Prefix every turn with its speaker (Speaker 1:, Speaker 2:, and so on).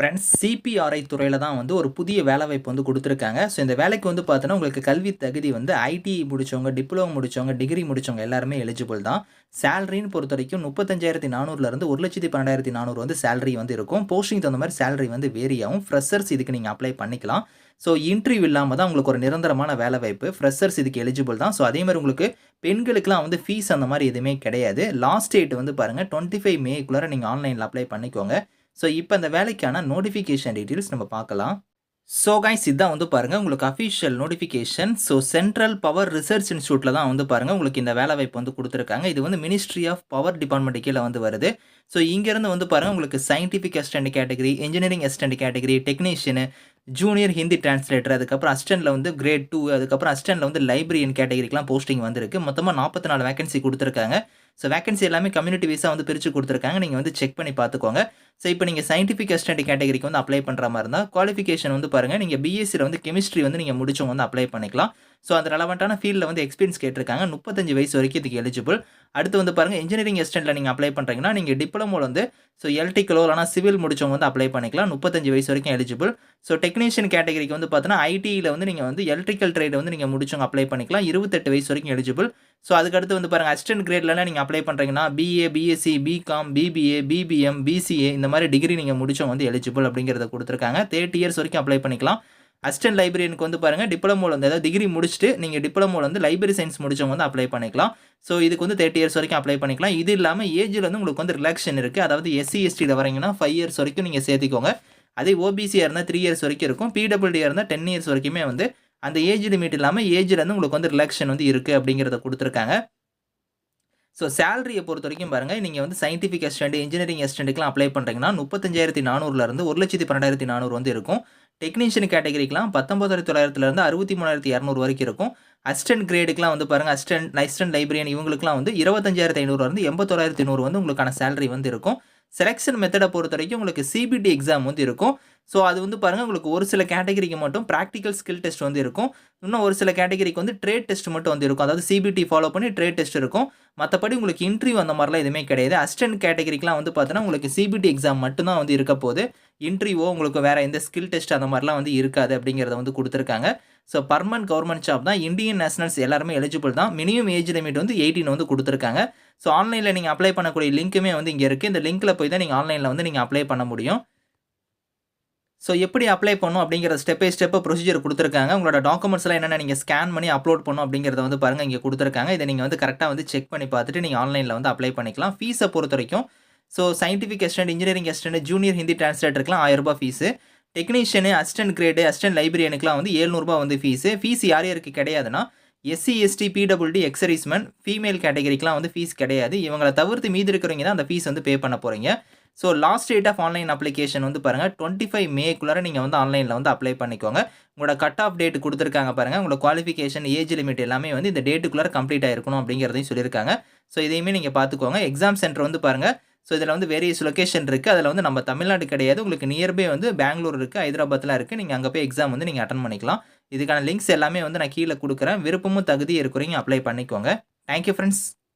Speaker 1: Friends CPRI துறையில் தான் வந்து ஒரு புதிய வேலைவாய்ப்பு வந்து கொடுத்துருக்காங்க. ஸோ இந்த வேலைக்கு வந்து பார்த்தோன்னா உங்களுக்கு கல்வி தகுதி வந்து ஐடி முடிச்சவங்க டிப்ளமோ முடிச்சவங்க டிகிரி முடித்தவங்க எல்லாருமே எலிஜிபிள் தான். சேலரின்னு பொறுத்த வரைக்கும் முப்பத்தஞ்சாயிரத்தி நானூறுலேருந்து ஒரு லட்சத்தி பன்னெண்டாயிரத்தி நானூறு வந்து சேலரி வந்து இருக்கும். போஸ்டிங் தகுந்த மாதிரி சேலரி வந்து வேரி ஆகும். ஃப்ரெஷர்ஸ் இதுக்கு நீங்கள் அப்ளை பண்ணிக்கலாம். ஸோ இன்டர்வியூ இல்லாமல் தான் உங்களுக்கு ஒரு நிரந்தரமான வேலை வாய்ப்பு ஃப்ரெஷர்ஸ் இதுக்கு எலிஜிபிள் தான். ஸோ அதே மாதிரி உங்களுக்கு பெண்களுக்குலாம் வந்து ஃபீஸ் அந்த மாதிரி எதுவுமே கிடையாது. லாஸ்ட் டேட் வந்து பாருங்கள் டுவெண்ட்டி ஃபைவ் மேக்குள்ளார நீங்கள் ஆன்லைனில் அப்ளை பண்ணிக்கோங்க. ஸோ இப்போ அந்த வேலைக்கான நோட்டிஃபிகேஷன் டீட்டெயில்ஸ் நம்ம பார்க்கலாம். ஸோ கைஸ் இதான் வந்து பாருங்கள் உங்களுக்கு official notification so central power research இன்ஸ்டியூட்டில் தான் வந்து பாருங்கள் உங்களுக்கு இந்த வேலை வாய்ப்பு வந்து கொடுத்துருக்காங்க. இது வந்து மினிஸ்ட்ரி ஆஃப் பவர் டிபார்ட்மெண்ட் கீழே வந்து வருது. ஸோ இங்கேருந்து வந்து பாருங்கள் உங்களுக்கு scientific assistant category engineering assistant category technician junior Hindi translator அதுக்கப்புறம் அசிஸ்டன்ட்டில் வந்து கிரேட் டூ அதுக்கப்புறம் அசிஸ்டன்ட்டில் வந்து லைப்ரரியன் கேட்டகரிக்கெலாம் போஸ்டிங் வந்திருக்கு. மொத்தமாக நாற்பத்தி நாலு வேகன்சி கொடுத்துருக்காங்க. ஸோ வேகன்சி எல்லாமே கம்யூனிட்டி வைஸாக வந்து பிரித்து கொடுத்துருக்காங்க. நீங்கள் வந்து செக் பண்ணி பார்த்துக்கோங்க. ஸோ இப்போ நீங்கள் சயின்டிஃபிக் அசிஸ்டன்ட் கேட்டகரிக்கு வந்து அப்ளை பண்ணுற மாதிரி இருந்தால் குவாலிஃபிகேஷன் வந்து பாருங்கள் நீங்கள் பிஎஸ்சியில் வந்து கெமிஸ்ட்ரி வந்து நீங்கள் முடிச்சவங்க வந்து அப்ளை பண்ணிக்கலாம். ஸோ அந்த ரெலவெண்ட்டான ஃபீல்டில் வந்து எக்ஸ்பீரியன்ஸ் கேட்டிருக்காங்க. முப்பத்தஞ்சு வயசு வரைக்கும் இதுக்கு எலிஜிபிள் அடுத்து வந்து பாருங்கள் இன்ஜினியரிங் அசிஸ்டன்ட்டில் நீங்கள் அப்ளை பண்ணுறீங்கன்னா நீங்கள் டிப்ளமோவில் வந்து ஸோ எல்டிக்கலோ இல்லைனா சிவில் முடிச்சவங்க வந்து அப்ளை பண்ணிக்கலாம். முப்பத்தஞ்சு வயசு வரைக்கும் எலிஜிபிள் ஸோ டெக்னீஷியன் கேட்டகரிக்கு வந்து பார்த்தீங்கன்னா ஐடியில் வந்து நீங்கள் வந்து எலக்ட்ரிக்கல் ட்ரேட் வந்து நீங்கள் முடிச்சவங்க அப்ளை பண்ணிக்கலாம். இருபத்தெட்டு வயசு வரைக்கும் எலிஜிபிள் ஸோ அதுக்கடுத்து வந்து பாருங்கள் அசிஸ்டன்ட் கிரேட்லலாம் நீங்கள் அப்ளை பண்ணுறீங்கன்னா BA BSc BCom BBA BBM BCA இந்த மாதிரி டிகிரி நீங்கள் முடித்தவங்க வந்து எலிஜிபிள் அப்படிங்கிறத கொடுத்துருக்காங்க. தேர்ட்டி இயர்ஸ் வரைக்கும் அப்ளை பண்ணிக்கலாம். அசிஸ்டன்ட் லைப்ரரியனுக்கு வந்து பாருங்கள் டிப்ளமோவில் வந்து ஏதாவது டிகிரி முடிச்சுட்டு நீங்கள் டிப்ளமோவில் வந்து லைப்ரரி சயின்ஸ் முடிச்சவங்க வந்து அப்ளை பண்ணிக்கலாம். ஸோ இதுக்கு வந்து தேர்ட்டி இயர்ஸ் வரைக்கும் அப்ளை பண்ணிக்கலாம். இது இல்லாமல் ஏஜில் வந்து உங்களுக்கு வந்து ரிலாக்ஷன் இருக்குது அதாவது எஸ்சி எஸ்டியில் வரீங்கன்னா ஃபைவ் இயர்ஸ் வரைக்கும் நீங்கள் சேர்த்திக்கோங்க. அதே ஓபிசியாக இருந்தால் த்ரீ இயர்ஸ் வரைக்கும் இருக்கும். பிடபிள்டியாக இருந்தால் டென் இயர்ஸ் வரைக்குமே வந்து அந்த ஏஜ் லிமிட் இல்லாமல் ஏஜில் வந்து உங்களுக்கு வந்து ரிலாக்ஷன் வந்து இருக்குது அப்படிங்கிறத கொடுத்துருக்காங்க. ஸோ சேலரியை பொறுத்த வரைக்கும் பாருங்கள் நீங்கள் வந்து சயின்டிஃபிக் அசிஸ்டன்ட் இன்ஜினியரிங் அசிஸ்டண்ட்டுக்குலாம் அப்ளை பண்ணுறீங்கன்னா முப்பத்தஞ்சாயிரத்தி நானூறுலேருந்து ஒரு லட்சத்தி பன்னெண்டாயிரத்தி நானூறு வந்து இருக்கும். டெக்னீஷியன் கேட்டகரிக்கெலாம் பத்தொம்பதாயிரத்தி தொள்ளாயிரத்துலேருந்து அறுபத்தி மூணாயிரத்தி இரநூறு வரைக்கும் இருக்கும். அசிஸ்டன்ட் கிரேடுக்குலாம் வந்து பாருங்கள் அசிஸ்டன்ட் அசிஸ்டன்ட் லைப்ரரியன் இவங்களுக்குலாம் வந்து இருபத்தஞ்சாயிரத்தி ஐநூறுலேருந்து எண்பத்தோராயிரத்தி நூறு வந்து உங்களுக்கான சேலரி வந்து இருக்கும். செலெக்ஷன் மெத்தடை பொறுத்த வரைக்கும் உங்களுக்கு சிபிடி எக்ஸாம் வந்து இருக்கும். ஸோ அது வந்து பாருங்கள் உங்களுக்கு ஒரு சில கேட்டகரிக்கு மட்டும் ப்ராக்டிக்கல் ஸ்கில் டெஸ்ட் வந்து இருக்கும். இன்னும் ஒரு சில கேட்டகரிக்கு வந்து ட்ரேட் டெஸ்ட் மட்டும் வந்து இருக்கும். அதாவது சிபிடி ஃபாலோ பண்ணி ட்ரேட் டெஸ்ட் இருக்கும். மற்றபடி உங்களுக்கு இன்டர்வியூ அந்த மாதிரிலாம் எதுவுமே கிடையாது. அசிஸ்டன்ட் கேட்டகரிக்கெலாம் வந்து பார்த்தீங்கன்னா உங்களுக்கு சிபிடி எக்ஸாம் மட்டும்தான் வந்து இருக்க போது இன்டர்வியூவோ உங்களுக்கு வேறு எந்த ஸ்கில் டெஸ்ட் அந்த மாதிரிலாம் வந்து இருக்காது அப்படிங்கிறத வந்து கொடுத்துருக்காங்க. ஸோ பர்மனன்ட் கவர்மெண்ட் ஜாப் தான் இந்தியன் நேஷனல்ஸ் எல்லாருமே எலிஜிபிள் தான். மினிமம் ஏஜ் லிமிட் வந்து எயிட்டீன் வந்து கொடுத்துருக்காங்க. ஸோ ஆன்லைனில் நீங்கள் அப்ளை பண்ணக்கூடிய லிங்க்குமே வந்து இங்கே இருக்குது இந்த லிங்க்கில் போய் தான் நீங்கள் ஆன்லைனில் வந்து நீங்கள் அப்ளை பண்ண முடியும். ஸோ எப்படி அப்ளை பண்ணும் அப்படிங்கிற ஸ்டெப் பை ஸ்டெப்பு ப்ரொசீஜர் கொடுத்துருக்காங்க. உங்களோட டாக்குமெண்ட்ஸ்லாம் என்னென்ன நீங்கள் ஸ்கேன் பண்ணி அப்லோட் பண்ணும் அப்படிங்கிறத வந்து பாருங்கள் இங்கே கொடுத்துருக்காங்க. இதை நீங்கள் வந்து கரெக்டாக வந்து செக் பண்ணி பார்த்துட்டு நீங்கள் ஆன்லைனில் வந்து அப்ளை பண்ணிக்கலாம். ஃபீஸை பொறுத்த வரைக்கும். So scientific assistant engineering assistant junior Hindi டிரான்ஸ்லேட்டருக்குலாம் ஆயிரம் ரூபாய் fees technician assistant grade assistant லைப்ரரியனுக்குலாம் வந்து ஏழ்நூறுபா வந்து ஃபீஸு ஃபீஸ் யார் யாருக்கு கிடையாதுன்னா SC ST PWD ex servicemen female கேட்டகரிக்கெலாம் வந்து ஃபீஸ் கிடையாது. இவங்களை தவிர்த்து மீதி இருக்கிறவங்க தான் அந்த ஃபீஸ் வந்து பே பண்ண போகிறீங்க so last date of online application வந்து பாருங்கள் டுவெண்ட்டி ஃபைவ் மேக்குள்ளார நீங்கள் வந்து ஆன்லைனில் வந்து அப்ளை பண்ணிக்கோங்க. உங்களோட கட் ஆஃப் டேட் கொடுத்துருக்காங்க பாருங்கள் உங்களோட குவாலிஃபிகேஷன் ஏஜ் லிமிட் எல்லாமே வந்து இந்த டேட்டுக்குள்ளார கம்ப்ளீட் ஆகிருக்கணும் அப்படிங்கிறதையும் சொல்லியிருக்காங்க. ஸோ இதையுமே நீங்கள் பார்த்துக்கோங்க. எக்ஸாம் சென்டர் வந்து பாருங்கள் ஸோ இதில் வந்து வேரியஸ் லொக்கேஷன் இருக்குது அதில் வந்து நம்ம தமிழ்நாடு கிடையாது. உங்களுக்கு நியர்பை வந்து பெங்களூர் இருக்குது ஹைதராபாத்தில் இருக்குது நீங்கள் அங்கே போய் எக்ஸாம் வந்து நீங்கள் அட்டன் பண்ணிக்கலாம். இதுக்கான லிங்க்ஸ் எல்லாமே வந்து நான் கீழே கொடுக்குறேன். விருப்பமும் தகுதி இருக்கிறீங்க அப்ளை பண்ணிக்கோங்க. Thank you friends